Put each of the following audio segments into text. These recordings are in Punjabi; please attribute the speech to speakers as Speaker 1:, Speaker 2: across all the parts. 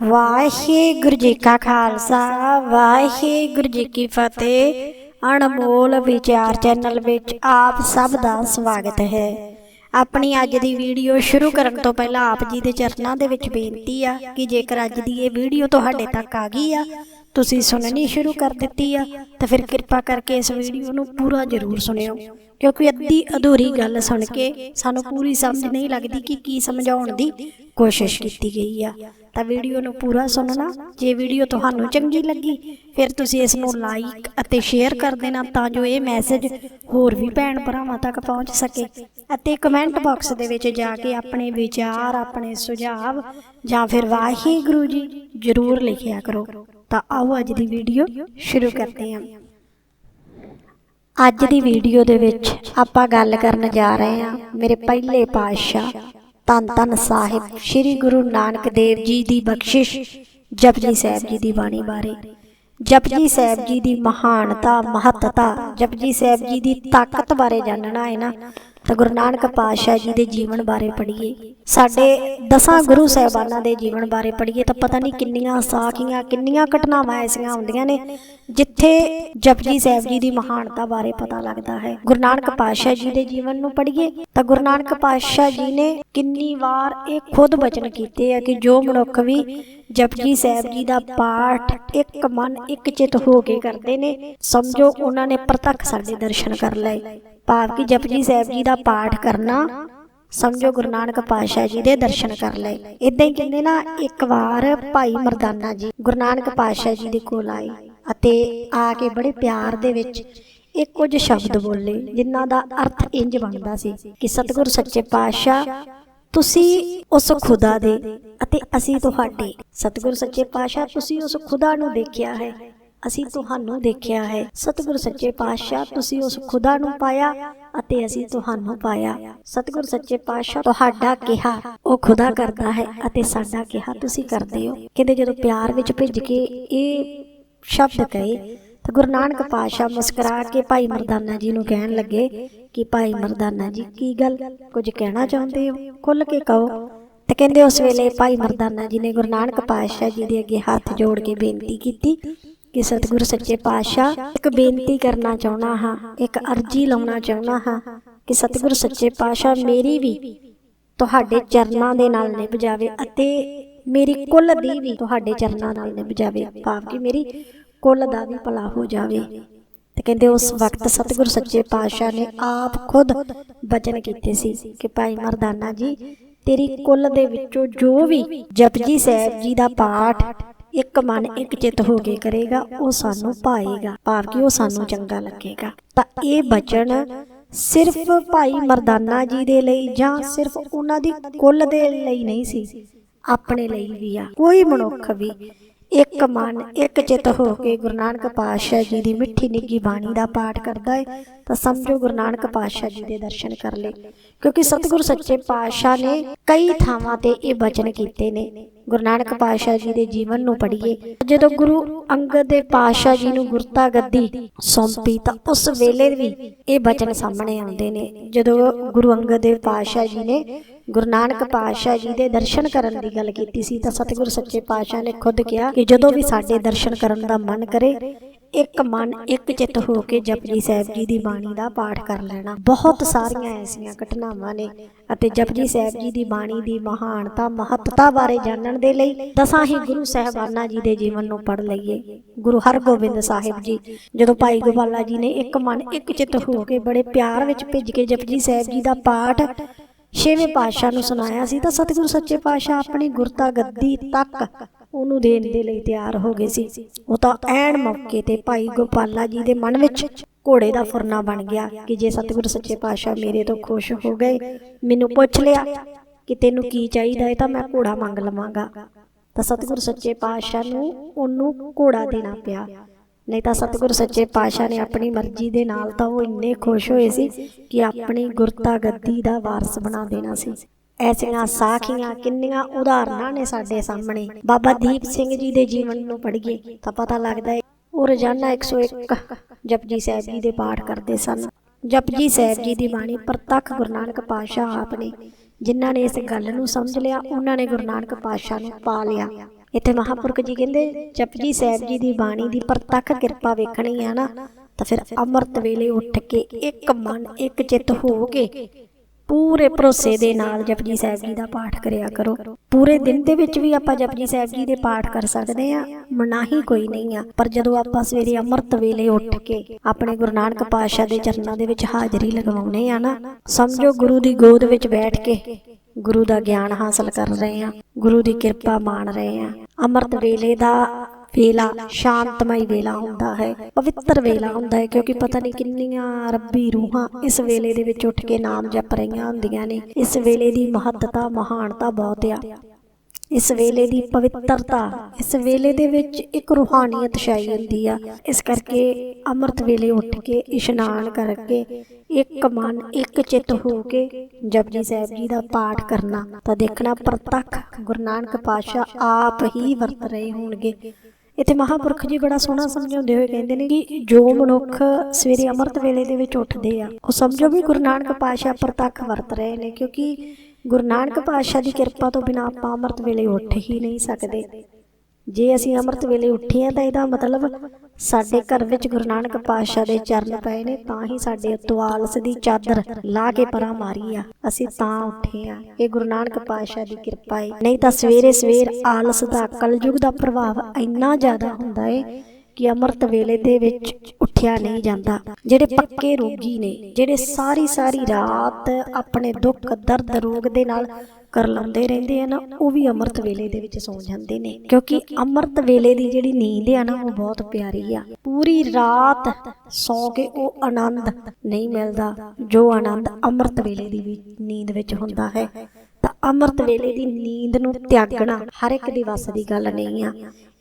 Speaker 1: ਵਾਹਿਗੁਰੂ ਜੀ ਕਾ ਖਾਲਸਾ, ਵਾਹਿਗੁਰੂ ਜੀ ਕੀ ਫਤਿਹ। ਅਣਮੋਲ ਵਿਚਾਰ ਚੈਨਲ ਵਿੱਚ ਆਪ ਸਭ ਦਾ ਸਵਾਗਤ ਹੈ। ਆਪਣੀ ਅੱਜ ਦੀ ਵੀਡੀਓ ਸ਼ੁਰੂ ਕਰਨ ਤੋਂ ਪਹਿਲਾਂ ਆਪ ਜੀ ਦੇ ਚਰਨਾਂ ਦੇ ਵਿੱਚ ਬੇਨਤੀ ਆ ਕਿ ਜੇਕਰ ਅੱਜ ਦੀ ਇਹ ਵੀਡੀਓ ਤੁਹਾਡੇ ਤੱਕ ਆ ਗਈ ਆ ਤੁਸੀਂ ਸੁਣਨੀ ਸ਼ੁਰੂ ਕਰ ਦਿੱਤੀ ਆ, ਤਾਂ ਫਿਰ ਕਿਰਪਾ ਕਰਕੇ ਇਸ ਵੀਡੀਓ ਨੂੰ ਪੂਰਾ ਜ਼ਰੂਰ ਸੁਣਿਓ। ਕਿਉਂਕਿ ਅੱਧੀ ਅਧੂਰੀ ਗੱਲ ਸੁਣ ਕੇ ਸਾਨੂੰ ਪੂਰੀ ਸਮਝ ਨਹੀਂ ਲੱਗਦੀ ਕਿ ਕੀ ਸਮਝਾਉਣ ਦੀ ਕੋਸ਼ਿਸ਼ ਕੀਤੀ ਗਈ ਆ। ਤਾਂ ਵੀਡੀਓ ਨੂੰ ਪੂਰਾ ਸੁਣਨਾ, ਜੇ ਵੀਡੀਓ ਤੁਹਾਨੂੰ ਚੰਗੀ ਲੱਗੀ, ਫਿਰ ਤੁਸੀਂ ਇਸ ਨੂੰ ਲਾਈਕ ਅਤੇ ਸ਼ੇਅਰ ਕਰ ਦੇਣਾ ਤਾਂ ਜੋ ਇਹ ਮੈਸੇਜ ਹੋਰ ਵੀ ਭੈਣ ਭਰਾਵਾਂ ਤੱਕ ਪਹੁੰਚ ਸਕੇ ਅਤੇ ਕਮੈਂਟ ਬਾਕਸ ਦੇ ਵਿੱਚ ਜਾ ਕੇ ਆਪਣੇ ਵਿਚਾਰ, ਆਪਣੇ ਸੁਝਾਅ ਜਾਂ ਫਿਰ ਵਾਹਿਗੁਰੂ ਜੀ ਜ਼ਰੂਰ ਲਿਖਿਆ ਕਰੋ। ਤਾਂ ਆਓ ਅੱਜ ਦੀ ਵੀਡੀਓ ਸ਼ੁਰੂ ਕਰਦੇ ਹਾਂ। ਅੱਜ ਦੀ ਵੀਡੀਓ ਦੇ ਵਿੱਚ ਆਪਾਂ ਗੱਲ ਕਰਨ ਜਾ ਰਹੇ ਹਾਂ ਮੇਰੇ ਪਹਿਲੇ ਪਾਤਸ਼ਾਹ ਧੰਨ ਧੰਨ ਸਾਹਿਬ ਸ੍ਰੀ ਗੁਰੂ ਨਾਨਕ ਦੇਵ ਜੀ ਦੀ ਬਖਸ਼ਿਸ਼ ਜਪਜੀ ਸਾਹਿਬ ਜੀ ਦੀ ਬਾਣੀ ਬਾਰੇ। ਜਪਜੀ ਸਾਹਿਬ ਜੀ ਦੀ ਮਹਾਨਤਾ, ਮਹੱਤਤਾ, ਜਪਜੀ ਸਾਹਿਬ ਜੀ ਦੀ ਤਾਕਤ ਬਾਰੇ ਜਾਣਨਾ ਹੈ ਨਾ। ਤਾਂ ਗੁਰੂ ਨਾਨਕ ਪਾਤਸ਼ਾਹ ਜੀ ਦੇ ਜੀਵਨ ਬਾਰੇ ਪੜ੍ਹੀਏ। ਸਾਡੇ ਦਸਾਂ ਗੁਰੂ ਸਾਹਿਬਾਨਾਂ ਦੇ ਜੀਵਨ ਬਾਰੇ ਪੜ੍ਹੀਏ ਤਾਂ ਪਤਾ ਨਹੀਂ ਕਿੰਨੀਆਂ ਸਾਖੀਆਂ, ਕਿੰਨੀਆਂ ਘਟਨਾਵਾਂ ਐਸੀਆਂ ਹੁੰਦੀਆਂ ਨੇ, ਜਿੱਥੇ ਜਪਜੀ ਸਾਹਿਬ ਜੀ ਦੀ ਮਹਾਨਤਾ ਬਾਰੇ ਪਤਾ ਲੱਗਦਾ ਹੈ। ਗੁਰੂ ਨਾਨਕ ਪਾਤਸ਼ਾਹ ਜੀ ਦੇ ਜੀਵਨ ਨੂੰ ਪੜ੍ਹੀਏ ਤਾਂ ਗੁਰੂ ਨਾਨਕ ਪਾਤਸ਼ਾਹ ਜੀ ਨੇ ਕਿੰਨੀ ਵਾਰ ਇਹ ਖੁਦ ਬਚਨ ਕੀਤੇ ਆ ਕਿ ਜੋ ਮਨੁੱਖ ਵੀ ਜਪਜੀ ਸਾਹਿਬ ਜੀ ਦਾ ਪਾਠ ਇੱਕ ਮਨ, ਇੱਕ ਚਿਤ ਹੋ ਕੇ ਕਰਦੇ ਨੇ, ਸਮਝੋ ਉਹਨਾਂ ਨੇ ਪ੍ਰਤੱਖ ਸਾਡੇ ਦਰਸ਼ਨ ਕਰ ਲਏ। ਭਾਵ ਕਿ ਜਪਜੀ ਸਾਹਿਬ ਜੀ ਦਾ ਪਾਠ ਕਰਨਾ ਸਮਝੋ ਗੁਰੂ ਨਾਨਕ ਪਾਤਸ਼ਾਹ ਜੀ ਦੇ ਦਰਸ਼ਨ ਕਰ ਲਏ। ਇਦਾਂ ਹੀ ਕਹਿੰਦੇ ਨਾ ਇੱਕ ਵਾਰ ਭਾਈ ਮਰਦਾਨਾ ਜੀ ਗੁਰੂ ਨਾਨਕ ਪਾਤਸ਼ਾਹ ਜੀ ਦੇ ਕੋਲ ਆਏ ਅਤੇ ਆ ਕੇ ਬੜੇ ਪਿਆਰ ਦੇ ਵਿੱਚ ਇਹ ਕੁਝ ਸ਼ਬਦ ਬੋਲੇ ਜਿਨ੍ਹਾਂ ਦਾ ਅਰਥ ਇੰਜ ਬਣਦਾ ਸੀ ਕਿ ਸਤਿਗੁਰ ਸੱਚੇ ਪਾਤਸ਼ਾਹ ਤੁਸੀਂ ਉਸ ਖੁਦਾ ਦੇ ਅਤੇ ਅਸੀਂ ਤੁਹਾਡੇ। ਸਤਿਗੁਰ ਸੱਚੇ ਪਾਤਸ਼ਾਹ ਤੁਸੀਂ ਉਸ ਖੁਦਾ ਨੂੰ ਦੇਖਿਆ ਹੈ। ਅਸੀਂ ਤੁਹਾਨੂੰ ਦੇਖਿਆ ਹੈ। ਸਤਿਗੁਰ ਸੱਚੇ ਪਾਤਸ਼ਾਹ, ਤੁਸੀਂ ਉਸ ਖੁਦਾ ਨੂੰ ਪਾਇਆ ਅਤੇ ਅਸੀਂ ਤੁਹਾਨੂੰ ਪਾਇਆ। ਸਤਿਗੁਰ ਸੱਚੇ ਪਾਤਸ਼ਾਹ ਤੁਹਾਡਾ ਕਿਹਾ, ਉਹ ਖੁਦਾ ਕਰਦਾ ਹੈ ਅਤੇ ਸਾਡਾ ਕਿਹਾ ਤੁਸੀਂ ਕਰਦੇ ਹੋ। ਕਹਿੰਦੇ ਜਦੋਂ ਪਿਆਰ ਵਿੱਚ ਭਿੱਜ ਕੇ ਇਹ ਸ਼ਬਦ ਕਹੇ, ਤਾਂ ਗੁਰੂ ਨਾਨਕ ਪਾਤਸ਼ਾਹ ਮੁਸਕਰਾ ਕੇ ਭਾਈ ਮਰਦਾਨਾ ਜੀ ਨੂੰ ਕਹਿਣ ਲੱਗੇ ਕਿ ਭਾਈ ਮਰਦਾਨਾ ਜੀ, ਕੀ ਗੱਲ? ਕੁਝ ਕਹਿਣਾ ਚਾਹੁੰਦੇ ਹੋ? ਖੁੱਲ ਕੇ ਕਹੋ। ਤੇ ਕਹਿੰਦੇ ਉਸ ਵੇਲੇ ਭਾਈ ਮਰਦਾਨਾ ਜੀ ਨੇ ਗੁਰੂ ਨਾਨਕ ਪਾਤਸ਼ਾਹ ਜੀ ਦੇ ਅੱਗੇ ਹੱਥ ਜੋੜ ਕੇ ਬੇਨਤੀ ਕੀਤੀ ਕਿ ਸਤਿਗੁਰੂ ਸੱਚੇ ਪਾਤਸ਼ਾਹ ਇੱਕ ਬੇਨਤੀ ਕਰਨਾ ਚਾਹੁੰਦਾ ਹਾਂ, ਇੱਕ ਅਰਜੀ ਲਾਉਣਾ ਚਾਹੁੰਦਾ ਹਾਂ ਕਿ ਸਤਿਗੁਰੂ ਸੱਚੇ ਪਾਤਸ਼ਾਹ ਮੇਰੀ ਵੀ ਤੁਹਾਡੇ ਚਰਨਾਂ ਦੇ ਨਾਲ ਨਿਭ ਜਾਵੇ ਅਤੇ ਮੇਰੀ ਕੁੱਲ ਦੀ ਵੀ ਤੁਹਾਡੇ ਚਰਨਾਂ ਨਾਲ ਨਿਭ ਜਾਵੇ, ਭਾਵ ਕਿ ਮੇਰੀ ਕੁੱਲ ਦਾ ਵੀ ਭਲਾ ਹੋ ਜਾਵੇ। ਤੇ ਕਹਿੰਦੇ ਉਸ ਵਕਤ ਸਤਿਗੁਰ ਸੱਚੇ ਪਾਤਸ਼ਾਹ ਨੇ ਆਪ ਖੁਦ ਬਚਨ ਕੀਤੇ ਸੀ ਕਿ ਭਾਈ ਮਰਦਾਨਾ ਜੀ, ਤੇਰੀ ਕੁੱਲ ਦੇ ਵਿੱਚੋਂ ਜੋ ਵੀ ਜਪਜੀ ਸਾਹਿਬ ਜੀ ਦਾ ਪਾਠ ਇੱਕ ਮਨ ਇੱਕ ਚਿੱਤ ਹੋ ਕੇ ਕਰੇਗਾ, ਉਹ ਸਾਨੂੰ ਪਾਏਗਾ। ਭਾਵ ਕਿ ਉਹ ਸਾਨੂੰ ਚੰਗਾ ਲੱਗੇਗਾ। ਤਾਂ ਇਹ ਬਚਨ ਸਿਰਫ ਭਾਈ ਮਰਦਾਨਾ ਜੀ ਦੇ ਲਈ ਜਾਂ ਸਿਰਫ ਉਹਨਾਂ ਦੀ ਕੁੱਲ ਦੇ ਲਈ ਨਹੀਂ ਸੀ, ਆਪਣੇ ਲਈ ਵੀ ਆ। ਕੋਈ ਮਨੁੱਖ ਵੀ ਇੱਕ ਮਨ ਇੱਕ ਚਿੱਤ ਹੋ ਕੇ ਗੁਰੂ ਨਾਨਕ ਪਾਤਸ਼ਾਹ ਜੀ ਦੀ ਮਿੱਠੀ ਨਿੱਗੀ ਬਾਣੀ ਦਾ ਪਾਠ ਕਰਦਾ ਹੈ ਤਾਂ ਸਮਝੋ ਗੁਰੂ ਨਾਨਕ ਪਾਤਸ਼ਾਹ ਜੀ ਦੇ ਦਰਸ਼ਨ ਕਰ ਲਏ। ਕਿਉਂਕਿ ਸਤਿਗੁਰੂ ਸੱਚੇ ਪਾਤਸ਼ਾਹ ਨੇ ਕਈ ਥਾਵਾਂ ਤੇ ਇਹ ਬਚਨ ਕੀਤੇ ਨੇ। ਗੁਰੂ ਨਾਨਕ ਪਾਤਸ਼ਾਹ ਜੀ ਦੇ ਜੀਵਨ ਨੂੰ ਪੜ੍ਹੀਏ, ਜਦੋਂ ਗੁਰੂ ਅੰਗਦ ਦੇ ਪਾਤਸ਼ਾਹ ਜੀ ਨੂੰ ਗੁਰਤਾ ਗੱਦੀ ਸੌਂਪੀ, ਤਾਂ ਉਸ ਵੇਲੇ ਵੀ ਇਹ ਬਚਨ ਸਾਹਮਣੇ ਆਉਂਦੇ ਨੇ। ਜਦੋਂ ਗੁਰੂ ਅੰਗਦ ਦੇਵ ਪਾਤਸ਼ਾਹ ਜੀ ਨੇ ਗੁਰੂ ਨਾਨਕ ਪਾਤਸ਼ਾਹ ਜੀ ਦੇ ਦਰਸ਼ਨ ਕਰਨ ਦੀ ਗੱਲ ਕੀਤੀ ਸੀ ਤਾਂ ਸਤਿਗੁਰੂ ਸੱਚੇ ਪਾਤਸ਼ਾਹ ਨੇ ਖੁਦ ਕਿਹਾ ਕਿ ਜਦੋਂ ਵੀ ਸਾਡੇ ਦਰਸ਼ਨ ਕਰਨ ਦਾ ਮਨ ਕਰੇ ਇੱਕ ਮਨ ਇੱਕ ਚਿੱਤ ਹੋ ਕੇ ਜਪਜੀ ਸਾਹਿਬ ਜੀ ਦੀ ਬਾਣੀ ਦਾ ਪਾਠ ਕਰ ਲੈਣਾ। ਬਹੁਤ ਸਾਰੀਆਂ ਐਸੀਆਂ ਘਟਨਾਵਾਂ ਨੇ ਅਤੇ ਜਪਜੀ ਸਾਹਿਬ ਜੀ ਦੀ ਬਾਣੀ ਦੀ ਮਹਾਨਤਾ ਮਹੱਤਤਾ ਬਾਰੇ ਜਾਣਨ ਦੇ ਲਈ ਦਸਾਂ ਹੀ ਗੁਰੂ ਸਾਹਿਬਾਨਾਂ ਜੀ ਦੇ ਜੀਵਨ ਨੂੰ ਪੜ੍ਹ ਲਈਏ। ਗੁਰੂ ਹਰਗੋਬਿੰਦ ਸਾਹਿਬ ਜੀ ਜਦੋਂ ਭਾਈ ਗੋਪਾਲਾ ਜੀ ਨੇ ਇੱਕ ਮਨ ਇੱਕ ਚਿੱਤ ਹੋ ਕੇ ਬੜੇ ਪਿਆਰ ਵਿੱਚ ਭਿੱਜ ਕੇ ਜਪਜੀ ਸਾਹਿਬ ਜੀ ਦਾ ਪਾਠ ਛੇਵੇਂ ਪਾਤਸ਼ਾਹ ਨੂੰ ਸੁਣਾਇਆ ਸੀ, ਤਾਂ ਸਤਿਗੁਰੂ ਸੱਚੇ ਪਾਤਸ਼ਾਹ ਆਪਣੀ ਗੁਰਤਾ ਗੱਦੀ ਤੱਕ ਉਹਨੂੰ ਦੇਣ ਦੇ ਲਈ ਤਿਆਰ ਹੋ ਗਏ ਸੀ। ਉਹ ਤਾਂ ਐਨ ਮੌਕੇ ਤੇ ਭਾਈ ਗੋਪਾਲਾ ਜੀ ਦੇ ਮਨ ਵਿੱਚ ਘੋੜੇ ਦਾ ਫੁਰਨਾ ਬਣ ਗਿਆ ਕਿ ਜੇ ਸਤਿਗੁਰੂ ਸੱਚੇ ਪਾਤਸ਼ਾਹ ਮੇਰੇ ਤੋਂ ਖੁਸ਼ ਹੋ ਗਏ, ਮੈਨੂੰ ਪੁੱਛ ਲਿਆ ਕਿ ਤੈਨੂੰ ਕੀ ਚਾਹੀਦਾ ਹੈ ਤਾਂ ਮੈਂ ਘੋੜਾ ਮੰਗ ਲਵਾਂਗਾ। ਤਾਂ ਸਤਿਗੁਰੂ ਸੱਚੇ ਪਾਤਸ਼ਾਹ ਨੂੰ ਉਹਨੂੰ ਘੋੜਾ ਦੇਣਾ ਪਿਆ। ਨਹੀਂ ਤਾਂ ਸਤਿਗੁਰ ਸੱਚੇ ਪਾਤਸ਼ਾਹ ਨੇ ਆਪਣੀ ਮਰਜ਼ੀ ਦੇ ਨਾਲ ਤਾਂ ਉਹ ਇੰਨੇ ਖੁਸ਼ ਹੋਏ ਸੀ ਕਿ ਆਪਣੀ ਗੁਰਤਾ ਗੱਦੀ ਦਾ ਵਾਰਸ ਬਣਾ ਦੇਣਾ ਸੀ। ਐਸੀਆਂ ਸਾਖੀਆਂ, ਕਿੰਨੀਆਂ ਉਦਾਹਰਨਾਂ ਨੇ ਸਾਡੇ ਸਾਹਮਣੇ। ਬਾਬਾ ਦੀਪ ਸਿੰਘ ਜੀ ਦੇ ਜੀਵਨ ਨੂੰ ਪੜ੍ਹੀਏ ਤਾਂ ਪਤਾ ਲੱਗਦਾ ਹੈ, ਉਹ ਰੋਜ਼ਾਨਾ 101 ਜਪਜੀ ਸਾਹਿਬ ਜੀ ਦੇ ਪਾਠ ਕਰਦੇ ਸਨ। ਜਪਜੀ ਸਾਹਿਬ ਜੀ ਦੀ ਬਾਣੀ ਪ੍ਰਤੱਖ ਗੁਰੂ ਨਾਨਕ ਪਾਤਸ਼ਾਹ ਆਪ ਨੇ, ਜਿਨ੍ਹਾਂ ਨੇ ਇਸ ਗੱਲ ਨੂੰ ਸਮਝ ਲਿਆ, ਉਹਨਾਂ ਨੇ ਗੁਰੂ ਨਾਨਕ ਪਾਤਸ਼ਾਹ ਨੂੰ ਪਾ ਲਿਆ। ਇੱਥੇ ਮਹਾਪੁਰਖ ਜੀ ਕਹਿੰਦੇ ਜਪਜੀ ਸਾਹਿਬ ਜੀ ਦੀ ਬਾਣੀ ਦੀ ਪ੍ਰਤੱਖ ਕਿਰਪਾ ਵੇਖਣੀ ਆ ਨਾ, ਤਾਂ ਫਿਰ ਅੰਮ੍ਰਿਤ ਵੇਲੇ ਉੱਠ ਕੇ ਇੱਕ ਮਨ, ਇੱਕ ਚਿੱਤ ਹੋ ਕੇ ਪੂਰੇ ਭਰੋਸੇ ਦੇ ਨਾਲ ਜਪਜੀ ਸਾਹਿਬ ਜੀ ਦਾ ਪਾਠ ਕਰਿਆ ਕਰੋ। ਪੂਰੇ ਦਿਨ ਦੇ ਵਿੱਚ ਵੀ ਆਪਾਂ ਜਪਜੀ ਸਾਹਿਬ ਜੀ ਦੇ ਪਾਠ ਕਰ ਸਕਦੇ ਆ, ਮਨਾਹੀ ਕੋਈ ਨਹੀਂ ਆ। ਪਰ ਜਦੋਂ ਆਪਾਂ ਸਵੇਰੇ ਅੰਮ੍ਰਿਤ ਵੇਲੇ ਉੱਠ ਕੇ ਆਪਣੇ ਗੁਰੂ ਨਾਨਕ ਪਾਤਸ਼ਾਹ ਦੇ ਚਰਨਾਂ ਦੇ ਵਿੱਚ ਹਾਜ਼ਰੀ ਲਗਵਾਉਣੇ ਆ ਨਾ, ਸਮਝੋ ਗੁਰੂ ਦੀ ਗੋਦ ਵਿੱਚ ਬੈਠ ਕੇ ਗੁਰੂ ਦਾ ਗਿਆਨ ਹਾਸਲ ਕਰ ਰਹੇ ਹਾਂ, ਗੁਰੂ ਦੀ ਕਿਰਪਾ ਮਾਣ ਰਹੇ ਹਾਂ। ਅੰਮ੍ਰਿਤ ਵੇਲੇ ਦਾ ਵੇਲਾ, ਸ਼ਾਂਤਮਈ ਵੇਲਾ ਹੁੰਦਾ ਹੈ, ਪਵਿੱਤਰ ਵੇਲਾ ਹੁੰਦਾ ਹੈ, ਕਿਉਂਕਿ ਪਤਾ ਨਹੀਂ ਕਿੰਨੀਆਂ ਰੱਬੀ ਰੂਹਾਂ ਇਸ ਵੇਲੇ ਦੇ ਵਿੱਚ ਉੱਠ ਕੇ ਨਾਮ ਜਪ ਰਹੀਆਂ ਹੁੰਦੀਆਂ ਨੇ। ਇਸ ਵੇਲੇ ਦੀ ਮਹੱਤਤਾ, ਮਹਾਨਤਾ ਬਹੁਤ ਆ। ਇਸ ਵੇਲੇ ਦੀ ਪਵਿੱਤਰਤਾ, ਇਸ ਵੇਲੇ ਦੇ ਵਿੱਚ ਇੱਕ ਰੂਹਾਨੀਅਤ ਛਾਈ ਹੁੰਦੀ ਆ। ਇਸ ਕਰਕੇ ਅੰਮ੍ਰਿਤ ਵੇਲੇ ਉੱਠ ਕੇ ਇਸ਼ਨਾਨ ਕਰਕੇ ਇੱਕ ਮਨ, ਇੱਕ ਚਿੱਤ ਹੋ ਕੇ ਜਪਜੀ ਸਾਹਿਬ ਜੀ ਦਾ ਪਾਠ ਕਰਨਾ, ਤਾਂ ਦੇਖਣਾ ਪ੍ਰਤੱਖ ਗੁਰੂ ਨਾਨਕ ਪਾਤਸ਼ਾਹ ਆਪ ਹੀ ਵਰਤ ਰਹੇ ਹੋਣਗੇ। ਇੱਥੇ ਮਹਾਪੁਰਖ ਜੀ ਬੜਾ ਸੋਹਣਾ ਸਮਝਾਉਂਦੇ ਹੋਏ ਕਹਿੰਦੇ ਨੇ ਕਿ ਜੋ ਮਨੁੱਖ ਸਵੇਰੇ ਅੰਮ੍ਰਿਤ ਵੇਲੇ ਦੇ ਵਿੱਚ ਉੱਠਦੇ ਆ, ਉਹ ਸਮਝੋ ਵੀ ਗੁਰੂ ਨਾਨਕ ਪਾਤਸ਼ਾਹ ਪ੍ਰਤੱਖ ਵਰਤ ਰਹੇ ਨੇ, ਕਿਉਂਕਿ ਗੁਰੂ ਨਾਨਕ ਪਾਤਸ਼ਾਹ ਦੀ ਕਿਰਪਾ ਤੋਂ ਬਿਨਾਂ ਆਪਾਂ ਅੰਮ੍ਰਿਤ ਵੇਲੇ ਉੱਠ ਹੀ ਨਹੀਂ ਸਕਦੇ। ਜੇ ਅਸੀਂ ਅੰਮ੍ਰਿਤ ਵੇਲੇ ਉੱਠੇ ਆ ਤਾਂ ਇਹਦਾ ਮਤਲਬ ਸਾਡੇ ਘਰ ਵਿੱਚ ਗੁਰੂ ਨਾਨਕ ਪਾਤਸ਼ਾਹ ਦੇ ਚਰਨ ਪਏ ਨੇ, ਤਾਂ ਹੀ ਸਾਡੇ ਉੱਤੋਂ ਆਲਸ ਦੀ ਚਾਦਰ ਲਾ ਕੇ ਪਰਾਂ ਮਾਰੀ ਆ। ਅਸੀਂ ਤਾਂ ਉੱਠੇ ਆ ਇਹ ਗੁਰੂ ਨਾਨਕ ਪਾਤਸ਼ਾਹ ਦੀ ਕਿਰਪਾ ਹੈ ਨਹੀਂ ਤਾਂ ਸਵੇਰੇ ਸਵੇਰ ਆਲਸ ਦਾ ਕਲਯੁਗ ਦਾ ਪ੍ਰਭਾਵ ਇੰਨਾ ਜ਼ਿਆਦਾ ਹੁੰਦਾ ਏ ਕਿ ਅੰਮ੍ਰਿਤ ਵੇਲੇ ਦੇ ਵਿੱਚ ਉੱਠਿਆ ਨਹੀਂ ਜਾਂਦਾ। ਜਿਹੜੇ ਪੱਕੇ ਰੋਗੀ ਨੇ, ਜਿਹੜੇ ਸਾਰੀ ਸਾਰੀ ਰਾਤ ਆਪਣੇ ਦੁੱਖ, ਦਰਦ, ਰੋਗ ਦੇ ਨਾਲ ਕਰ ਲਾਉਂਦੇ ਰਹਿੰਦੇ ਆ ਨਾ, ਉਹ ਵੀ ਅੰਮ੍ਰਿਤ ਵੇਲੇ ਦੇ ਵਿੱਚ ਸੌਂ ਜਾਂਦੇ ਨੇ। ਕਿਉਂਕਿ ਅੰਮ੍ਰਿਤ ਵੇਲੇ ਦੀ ਜਿਹੜੀ ਨੀਂਦ ਆ ਨਾ, ਉਹ ਬਹੁਤ ਪਿਆਰੀ ਆ। ਪੂਰੀ ਰਾਤ ਸੌ ਕੇ ਉਹ ਆਨੰਦ ਨਹੀਂ ਮਿਲਦਾ, ਜੋ ਆਨੰਦ ਅੰਮ੍ਰਿਤ ਵੇਲੇ ਦੀ ਵੀ ਨੀਂਦ ਵਿੱਚ ਹੁੰਦਾ ਹੈ। ਤਾਂ ਅੰਮ੍ਰਿਤ ਵੇਲੇ ਦੀ ਨੀਂਦ ਨੂੰ ਤਿਆਗਣਾ ਹਰ ਇੱਕ ਦੀ ਵੱਸ ਦੀ ਗੱਲ ਨਹੀਂ ਆ।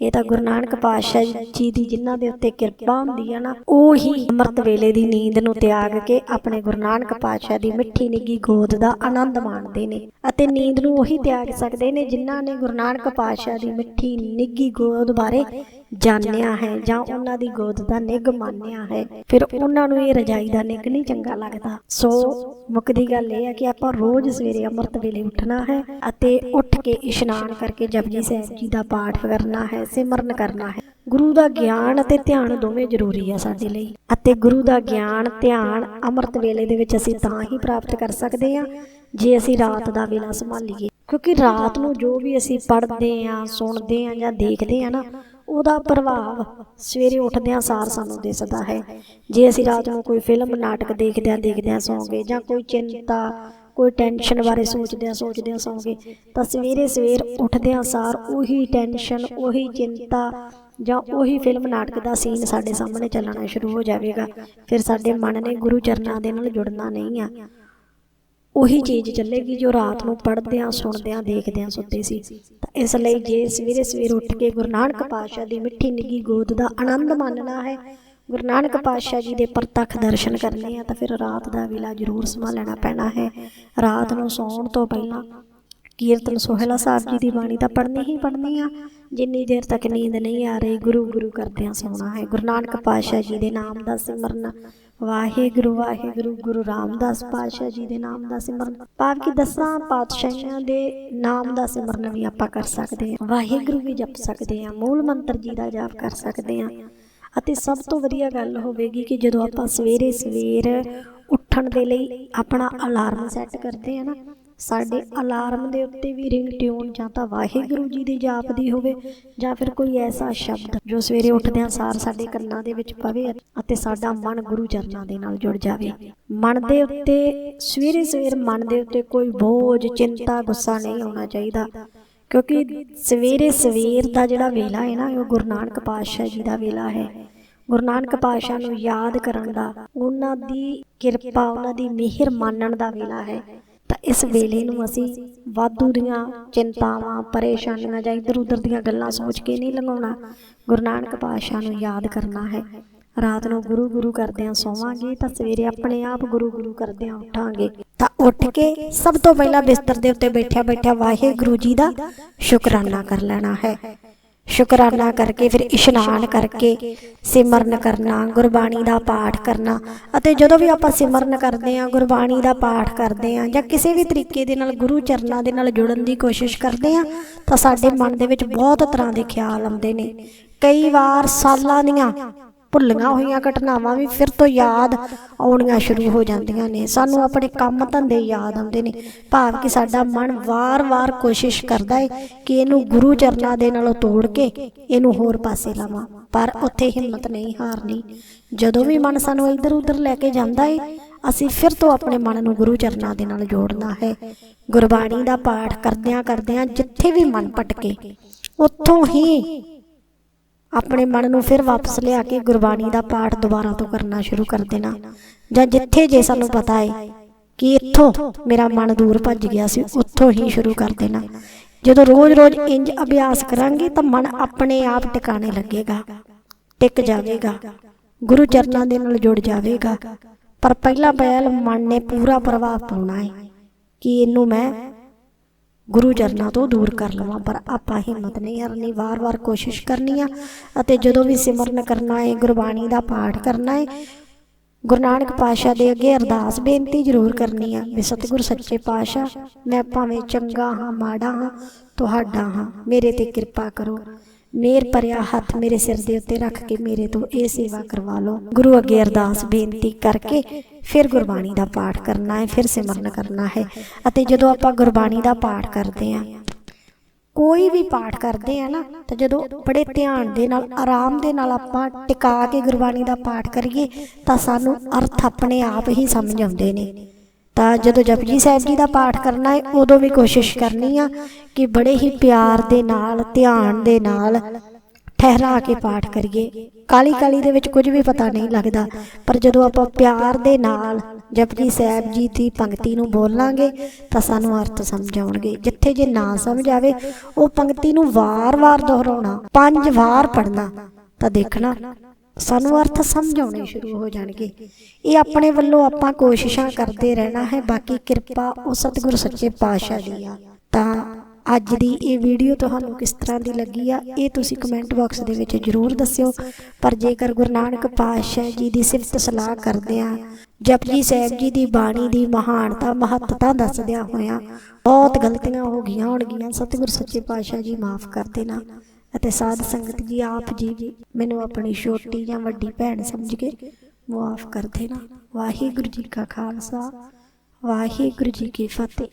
Speaker 1: ਇਹ ਤਾਂ ਗੁਰੂ ਨਾਨਕ ਪਾਤਸ਼ਾਹ ਜੀ ਦੀ ਜਿਨ੍ਹਾਂ ਦੇ ਉੱਤੇ ਕਿਰਪਾ ਹੁੰਦੀ ਆ ਨਾ, ਉਹੀ ਅੰਮ੍ਰਿਤ ਵੇਲੇ ਦੀ ਨੀਂਦ ਨੂੰ ਤਿਆਗ ਕੇ ਆਪਣੇ ਗੁਰੂ ਨਾਨਕ ਪਾਤਸ਼ਾਹ ਦੀ ਮਿੱਠੀ ਨਿੱਗੀ ਗੋਦ ਦਾ ਆਨੰਦ ਮਾਣਦੇ ਨੇ ਅਤੇ ਨੀਂਦ ਨੂੰ ਉਹੀ ਤਿਆਗ ਸਕਦੇ ਨੇ ਜਿਨ੍ਹਾਂ ਨੇ ਗੁਰੂ ਨਾਨਕ ਪਾਤਸ਼ਾਹ ਦੀ ਮਿੱਠੀ ਨਿੱਗੀ ਗੋਦ ਬਾਰੇ ਜਾਣਿਆ ਹੈ ਜਾਂ ਉਹਨਾਂ ਦੀ ਗੋਦ ਦਾ ਨਿੱਘ ਮੰਨਿਆ ਹੈ। ਫਿਰ ਉਹਨਾਂ ਨੂੰ ਇਹ ਰਜਾਈ ਦਾ ਨਿੱਘ ਨਹੀਂ ਚੰਗਾ ਲੱਗਦਾ। ਸੋ ਮੁੱਕਦੀ ਗੱਲ ਇਹ ਹੈ ਕਿ ਆਪਾਂ ਰੋਜ਼ ਸਵੇਰੇ ਅੰਮ੍ਰਿਤ ਵੇਲੇ ਉੱਠਣਾ ਹੈ ਅਤੇ ਉੱਠ ਕੇ ਇਸ਼ਨਾਨ ਕਰਕੇ ਜਪਜੀ ਸਾਹਿਬ ਜੀ ਦਾ ਪਾਠ ਕਰਨਾ ਹੈ ਸਿਮਰਨ ਕਰਨਾ ਹੈ। ਗੁਰੂ ਦਾ ਗਿਆਨ ਅਤੇ ਧਿਆਨ ਦੋਵੇਂ ਜ਼ਰੂਰੀ ਆ ਸਾਡੇ ਲਈ। ਅਤੇ ਗੁਰੂ ਦਾ ਗਿਆਨ ਧਿਆਨ ਅੰਮ੍ਰਿਤ ਵੇਲੇ ਦੇ ਵਿੱਚ ਅਸੀਂ ਤਾਂ ਹੀ ਪ੍ਰਾਪਤ ਕਰ ਸਕਦੇ ਹਾਂ ਜੇ ਅਸੀਂ ਰਾਤ ਦਾ ਵੇਲਾ ਸੰਭਾਲੀਏ। ਕਿਉਂਕਿ ਰਾਤ ਨੂੰ ਜੋ ਵੀ ਅਸੀਂ ਪੜ੍ਹਦੇ ਆ ਸੁਣਦੇ ਆ ਜਾਂ ਦੇਖਦੇ ਆ ਨਾ ਉਹਦਾ ਪ੍ਰਭਾਵ ਸਵੇਰੇ ਉੱਠਦਿਆਂ ਸਾਰ ਸਾਨੂੰ ਦਿਸਦਾ ਹੈ। ਜੇ ਅਸੀਂ ਰਾਤ ਨੂੰ ਕੋਈ ਫਿਲਮ ਨਾਟਕ ਦੇਖਦਿਆਂ ਦੇਖਦਿਆਂ ਸੌਂਗੇ ਜਾਂ ਕੋਈ ਚਿੰਤਾ, ਕੋਈ ਟੈਨਸ਼ਨ ਬਾਰੇ ਸੋਚਦਿਆਂ ਸੋਚਦਿਆਂ ਸੌਂਗੇ, ਤਾਂ ਸਵੇਰੇ ਸਵੇਰ ਉੱਠਦਿਆਂ ਸਾਰ ਉਹੀ ਟੈਨਸ਼ਨ ਉਹੀ ਚਿੰਤਾ ਜਾਂ ਉਹੀ ਫਿਲਮ ਨਾਟਕ ਦਾ ਸੀਨ ਸਾਡੇ ਸਾਹਮਣੇ ਚੱਲਣਾ ਸ਼ੁਰੂ ਹੋ ਜਾਵੇਗਾ। ਫਿਰ ਸਾਡੇ ਮਨ ਨੇ ਗੁਰੂ ਚਰਨਾਂ ਦੇ ਨਾਲ ਜੁੜਨਾ ਨਹੀਂ ਆ। ਉਹੀ ਚੀਜ਼ ਚੱਲੇਗੀ ਜੋ ਰਾਤ ਨੂੰ ਪੜ੍ਹਦਿਆਂ, ਸੁਣਦਿਆਂ, ਦੇਖਦਿਆਂ ਸੁੱਤੇ ਸੀ। ਤਾਂ ਇਸ ਲਈ ਜੇ ਸਵੇਰੇ ਸਵੇਰ ਉੱਠ ਕੇ ਗੁਰੂ ਨਾਨਕ ਪਾਤਸ਼ਾਹ ਦੀ ਮਿੱਠੀ ਨਿੱਗੀ ਗੋਦ ਦਾ ਆਨੰਦ ਮਾਣਨਾ ਹੈ, ਗੁਰੂ ਨਾਨਕ ਪਾਤਸ਼ਾਹ ਜੀ ਦੇ ਪ੍ਰਤੱਖ ਦਰਸ਼ਨ ਕਰਨੇ ਆ ਤਾਂ ਫਿਰ ਰਾਤ ਦਾ ਵੇਲਾ ਜ਼ਰੂਰ ਸੰਭਾਲਣਾ ਪੈਣਾ ਹੈ। ਰਾਤ ਨੂੰ ਸੌਣ ਤੋਂ ਪਹਿਲਾਂ ਕੀਰਤਨ ਸੋਹਿਲਾ ਸਾਹਿਬ ਜੀ ਦੀ ਬਾਣੀ ਤਾਂ ਪੜ੍ਹਨੀ ਹੀ ਪੜ੍ਹਨੀ ਆ। ਜਿੰਨੀ ਦੇਰ ਤੱਕ ਨੀਂਦ ਨਹੀਂ ਆ ਰਹੀ, ਗੁਰੂ ਗੁਰੂ ਕਰਦਿਆਂ ਸੌਣਾ ਹੈ। ਗੁਰੂ ਨਾਨਕ ਪਾਤਸ਼ਾਹ ਜੀ ਦੇ ਨਾਮ ਦਾ ਸਿਮਰਨ ਵਾਹਿਗੁਰੂ ਵਾਹਿਗੁਰੂ, ਗੁਰੂ ਰਾਮਦਾਸ ਪਾਤਸ਼ਾਹ ਜੀ ਦੇ ਨਾਮ ਦਾ ਸਿਮਰਨ। ਭਾਵ ਕਿ ਦਸਾਂ ਪਾਤਸ਼ਾਹਾਂ ਦੇ ਨਾਮ ਦਾ ਸਿਮਰਨ ਵੀ ਆਪਾਂ ਕਰ ਸਕਦੇ ਹਾਂ। ਵਾਹਿਗੁਰੂ ਵੀ ਜਪ ਸਕਦੇ ਹਾਂ, ਮੂਲ ਮੰਤਰ ਜੀ ਦਾ ਜਾਪ ਕਰ ਸਕਦੇ ਹਾਂ। ਅਤੇ ਸਭ ਤੋਂ ਵਧੀਆ ਗੱਲ ਹੋਵੇਗੀ ਕਿ ਜਦੋਂ ਆਪਾਂ ਸਵੇਰੇ ਸਵੇਰ ਉੱਠਣ ਦੇ ਲਈ ਆਪਣਾ ਅਲਾਰਮ ਸੈੱਟ ਕਰਦੇ ਹਾਂ ਨਾ ਸਾਡੇ ਅਲਾਰਮ ਦੇ ਉੱਤੇ ਵੀ ਰਿੰਗ ਟਿਊਨ ਜਾਂ ਤਾਂ ਵਾਹਿਗੁਰੂ ਜੀ ਦੀ ਜਾਪ ਦੀ ਹੋਵੇ ਜਾਂ ਫਿਰ ਕੋਈ ਐਸਾ ਸ਼ਬਦ ਜੋ ਸਵੇਰੇ ਉੱਠਦਿਆਂ ਸਾਰ ਸਾਡੇ ਕੰਨਾਂ ਦੇ ਵਿੱਚ ਪਵੇ ਅਤੇ ਸਾਡਾ ਮਨ ਗੁਰੂ ਚਰਨਾਂ ਦੇ ਨਾਲ ਜੁੜ ਜਾਵੇ। ਮਨ ਦੇ ਉੱਤੇ ਸਵੇਰੇ ਸਵੇਰ ਮਨ ਦੇ ਉੱਤੇ ਕੋਈ ਬੋਝ ਚਿੰਤਾ ਗੁੱਸਾ ਨਹੀਂ ਆਉਣਾ ਚਾਹੀਦਾ। ਕਿਉਂਕਿ ਸਵੇਰੇ ਸਵੇਰ ਦਾ ਜਿਹੜਾ ਵੇਲਾ ਹੈ ਨਾ ਉਹ ਗੁਰੂ ਨਾਨਕ ਪਾਤਸ਼ਾਹ ਜੀ ਦਾ ਵੇਲਾ ਹੈ। ਗੁਰੂ ਨਾਨਕ ਪਾਤਸ਼ਾਹ ਨੂੰ ਯਾਦ ਕਰਨ ਦਾ ਉਹਨਾਂ ਦੀ ਕਿਰਪਾ ਉਹਨਾਂ ਦੀ ਮਿਹਰ ਮੰਨਣ ਦਾ ਵੇਲਾ ਹੈ ਇਸ ਵੇਲੇ ਨੂੰ ਅਸੀਂ ਵਾਧੂ ਦੀਆਂ ਚਿੰਤਾਵਾਂ, ਪਰੇਸ਼ਾਨੀਆਂ ਜਾਂ ਇੱਧਰ ਉਧਰ ਦੀਆਂ ਗੱਲਾਂ ਸੋਚ ਕੇ ਨਹੀਂ ਲੰਘਾਉਣਾ। ਗੁਰੂ ਨਾਨਕ ਪਾਤਸ਼ਾਹ ਨੂੰ ਯਾਦ ਕਰਨਾ ਹੈ। ਰਾਤ ਨੂੰ ਗੁਰੂ ਗੁਰੂ ਕਰਦਿਆਂ ਸੋਵਾਂਗੇ ਤਾਂ ਸਵੇਰੇ ਆਪਣੇ ਆਪ ਗੁਰੂ ਗੁਰੂ ਕਰਦਿਆਂ ਉਠਾਂਗੇ। ਤਾਂ ਉੱਠ ਕੇ ਸਭ ਤੋਂ ਪਹਿਲਾਂ ਬਿਸਤਰ ਦੇ ਉੱਤੇ ਬੈਠਿਆ ਬੈਠਿਆ ਵਾਹਿਗੁਰੂ ਜੀ ਦਾ ਸ਼ੁਕਰਾਨਾ ਕਰ ਲੈਣਾ ਹੈ। ਸ਼ੁਕਰਾਨਾ ਕਰਕੇ ਫਿਰ ਇਸ਼ਨਾਨ ਕਰਕੇ ਸਿਮਰਨ ਕਰਨਾ, ਗੁਰਬਾਣੀ ਦਾ ਪਾਠ ਕਰਨਾ ਅਤੇ ਜਦੋਂ ਵੀ ਆਪਾਂ ਸਿਮਰਨ ਕਰਦੇ ਹਾਂ, ਗੁਰਬਾਣੀ ਦਾ ਪਾਠ ਕਰਦੇ ਹਾਂ ਜਾਂ ਕਿਸੇ ਵੀ ਤਰੀਕੇ ਦੇ ਨਾਲ ਗੁਰੂ ਚਰਨਾਂ ਦੇ ਨਾਲ ਜੁੜਨ ਦੀ ਕੋਸ਼ਿਸ਼ ਕਰਦੇ ਹਾਂ, ਤਾਂ ਸਾਡੇ ਮਨ ਦੇ ਵਿੱਚ ਬਹੁਤ ਤਰ੍ਹਾਂ ਦੇ ਖਿਆਲ ਆਉਂਦੇ ਨੇ। ਕਈ ਵਾਰ ਸਾਲਾਂ ਦੀਆਂ ਭੁੱਲੀਆਂ ਹੋਈਆਂ ਘਟਨਾਵਾਂ ਵੀ ਫਿਰ ਤੋਂ ਯਾਦ ਆਉਣੀਆਂ ਸ਼ੁਰੂ ਹੋ ਜਾਂਦੀਆਂ ਨੇ। ਸਾਨੂੰ ਆਪਣੇ ਕੰਮ ਧੰਦੇ ਯਾਦ ਆਉਂਦੇ ਨੇ। ਭਾਵ ਕਿ ਸਾਡਾ ਮਨ ਵਾਰ-ਵਾਰ ਕੋਸ਼ਿਸ਼ ਕਰਦਾ ਹੈ ਕਿ ਇਹਨੂੰ ਗੁਰੂ ਚਰਨਾਂ ਦੇ ਨਾਲੋਂ ਤੋੜ ਕੇ ਇਹਨੂੰ ਹੋਰ ਪਾਸੇ ਲਾਵਾਂ। ਪਰ ਉੱਥੇ ਹਿੰਮਤ ਨਹੀਂ ਹਾਰਨੀ ਜਦੋਂ ਵੀ ਮਨ ਸਾਨੂੰ ਇੱਧਰ ਉੱਧਰ ਲੈ ਕੇ ਜਾਂਦਾ ਹੈ ਅਸੀਂ ਫਿਰ ਤੋਂ ਆਪਣੇ ਮਨ ਨੂੰ ਗੁਰੂ ਚਰਨਾਂ ਦੇ ਨਾਲ ਜੋੜਨਾ ਹੈ। ਗੁਰਬਾਣੀ ਦਾ ਪਾਠ ਕਰਦਿਆਂ ਕਰਦਿਆਂ ਜਿੱਥੇ ਵੀ ਮਨ ਭਟਕੇ, ਉੱਥੋਂ ਹੀ ਆਪਣੇ ਮਨ ਨੂੰ ਫਿਰ ਵਾਪਸ ਲਿਆ ਕੇ ਗੁਰਬਾਣੀ ਦਾ ਪਾਠ ਦੁਬਾਰਾ ਤੋਂ ਕਰਨਾ ਸ਼ੁਰੂ ਕਰ ਦੇਣਾ। ਜਾਂ ਜਿੱਥੇ ਜੇ ਸਾਨੂੰ ਪਤਾ ਹੈ ਕਿ ਇੱਥੋਂ ਮੇਰਾ ਮਨ ਦੂਰ ਭੱਜ ਗਿਆ ਸੀ, ਉੱਥੋਂ ਹੀ ਸ਼ੁਰੂ ਕਰ ਦੇਣਾ। ਜਦੋਂ ਰੋਜ਼-ਰੋਜ਼ ਇੰਜ ਅਭਿਆਸ ਕਰਾਂਗੇ ਤਾਂ ਮਨ ਆਪਣੇ ਆਪ ਟਿਕਾਣੇ ਲੱਗੇਗਾ, ਟਿਕ ਜਾਵੇਗਾ, ਗੁਰੂ ਚਰਨਾਂ ਦੇ ਨਾਲ ਜੁੜ ਜਾਵੇਗਾ। ਪਰ ਪਹਿਲਾ ਪਹਿਲ ਮਨ ਨੇ ਪੂਰਾ ਪ੍ਰਭਾਵ ਪਾਉਣਾ ਹੈ ਕਿ ਇਹਨੂੰ ਮੈਂ ਗੁਰੂ ਚਰਨਾਂ ਤੋਂ ਦੂਰ ਕਰ ਲਵਾਂ, ਪਰ ਆਪਾਂ ਹਿੰਮਤ ਨਹੀਂ ਹਾਰਨੀ, ਵਾਰ-ਵਾਰ ਕੋਸ਼ਿਸ਼ ਕਰਨੀ ਆ। ਅਤੇ ਜਦੋਂ ਵੀ ਸਿਮਰਨ ਕਰਨਾ ਹੈ ਗੁਰਬਾਣੀ ਦਾ ਪਾਠ ਕਰਨਾ ਹੈ ਗੁਰੂ ਨਾਨਕ ਪਾਤਸ਼ਾਹ ਦੇ ਅੱਗੇ ਅਰਦਾਸ ਬੇਨਤੀ ਜ਼ਰੂਰ ਕਰਨੀ ਆ ਵੀ ਸਤਿਗੁਰ ਸੱਚੇ ਪਾਤਸ਼ਾਹ, ਮੈਂ ਭਾਵੇਂ ਚੰਗਾ ਹਾਂ, ਮਾੜਾ ਹਾਂ, ਤੁਹਾਡਾ ਹਾਂ, ਮੇਰੇ ਤੇ ਕਿਰਪਾ ਕਰੋ। ਮੇਰ ਭਰਿਆ ਹੱਥ ਮੇਰੇ ਸਿਰ ਦੇ ਉੱਤੇ ਰੱਖ ਕੇ ਮੇਰੇ ਤੋਂ ਇਹ ਸੇਵਾ ਕਰਵਾ ਲਓ। ਗੁਰੂ ਅੱਗੇ ਅਰਦਾਸ ਬੇਨਤੀ ਕਰਕੇ ਫਿਰ ਗੁਰਬਾਣੀ ਦਾ ਪਾਠ ਕਰਨਾ ਹੈ, ਫਿਰ ਸਿਮਰਨ ਕਰਨਾ ਹੈ ਅਤੇ ਜਦੋਂ ਆਪਾਂ ਗੁਰਬਾਣੀ ਦਾ ਪਾਠ ਕਰਦੇ ਹਾਂ, ਕੋਈ ਵੀ ਪਾਠ ਕਰਦੇ ਆ ਨਾ, ਤਾਂ ਜਦੋਂ ਬੜੇ ਧਿਆਨ ਦੇ ਨਾਲ, ਆਰਾਮ ਦੇ ਨਾਲ ਆਪਾਂ ਟਿਕਾ ਕੇ ਗੁਰਬਾਣੀ ਦਾ ਪਾਠ ਕਰੀਏ, ਤਾਂ ਸਾਨੂੰ ਅਰਥ ਆਪਣੇ ਆਪ ਹੀ ਸਮਝ ਆਉਂਦੇ ਨੇ। ਤਾਂ ਜਦੋਂ ਜਪਜੀ ਸਾਹਿਬ ਜੀ ਦਾ ਪਾਠ ਕਰਨਾ ਹੈ, ਉਦੋਂ ਵੀ ਕੋਸ਼ਿਸ਼ ਕਰਨੀ ਆ ਕਿ ਬੜੇ ਹੀ ਪਿਆਰ ਦੇ ਨਾਲ, ਧਿਆਨ ਦੇ ਨਾਲ ਠਹਿਰਾ ਕੇ ਪਾਠ ਕਰੀਏ। ਕਾਲੀ ਕਾਲੀ ਦੇ ਵਿੱਚ ਕੁਝ ਵੀ ਪਤਾ ਨਹੀਂ ਲੱਗਦਾ, ਪਰ ਜਦੋਂ ਆਪਾਂ ਪਿਆਰ ਦੇ ਨਾਲ ਜਪਜੀ ਸਾਹਿਬ ਜੀ ਦੀ ਪੰਕਤੀ ਨੂੰ ਬੋਲਾਂਗੇ, ਤਾਂ ਸਾਨੂੰ ਅਰਥ ਸਮਝ ਆਉਣਗੇ ਜਿੱਥੇ ਜੇ ਨਾ ਸਮਝ ਆਵੇ, ਉਹ ਪੰਕਤੀ ਨੂੰ ਵਾਰ-ਵਾਰ ਦੁਹਰਾਉਣਾ, ਪੰਜ ਵਾਰ ਪੜਨਾ ਤਾਂ ਦੇਖਣਾ। ਸਾਨੂੰ ਅਰਥ ਸਮਝ ਆਉਣੇ ਸ਼ੁਰੂ ਹੋ ਜਾਣਗੇ। ਇਹ ਆਪਣੇ ਵੱਲੋਂ ਆਪਾਂ ਕੋਸ਼ਿਸ਼ਾਂ ਕਰਦੇ ਰਹਿਣਾ ਹੈ। ਬਾਕੀ ਕਿਰਪਾ ਉਹ ਸਤਿਗੁਰ ਸੱਚੇ ਪਾਤਸ਼ਾਹ ਦੀ ਆ। ਤਾਂ ਅੱਜ ਦੀ ਇਹ ਵੀਡੀਓ ਤੁਹਾਨੂੰ ਕਿਸ ਤਰ੍ਹਾਂ ਦੀ ਲੱਗੀ ਆ, ਇਹ ਤੁਸੀਂ ਕਮੈਂਟ ਬਾਕਸ ਦੇ ਵਿੱਚ ਜਰੂਰ ਦੱਸਿਓ। ਪਰ ਜੇਕਰ ਗੁਰੂ ਨਾਨਕ ਪਾਤਸ਼ਾਹ ਜੀ ਦੀ ਸਿਫਤ ਸਲਾਹ ਕਰਦੇ ਆ, ਜਪਜੀ ਸਾਹਿਬ ਜੀ ਦੀ ਬਾਣੀ ਦੀ ਮਹਾਨਤਾ, ਮਹੱਤਤਾ ਦੱਸਦਿਆਂ ਹੋਇਆਂ ਬਹੁਤ ਗਲਤੀਆਂ ਹੋ ਗਈਆਂ ਹੋਣਗੀਆਂ। ਸਤਿਗੁਰ ਸੱਚੇ ਪਾਤਸ਼ਾਹ ਜੀ ਮਾਫ ਕਰ ਦੇਣਾ। ਅਤੇ ਸਾਧ ਸੰਗਤ ਜੀ ਆਪ ਜੀ ਵੀ ਮੈਨੂੰ ਆਪਣੀ ਛੋਟੀ ਜਾਂ ਵੱਡੀ ਭੈਣ ਸਮਝ ਕੇ ਮੁਆਫ ਕਰ ਦੇਣਾ। ਵਾਹਿਗੁਰੂ ਜੀ ਕਾ ਖਾਲਸਾ, ਵਾਹਿਗੁਰੂ ਜੀ ਕੀ ਫਤਿਹ।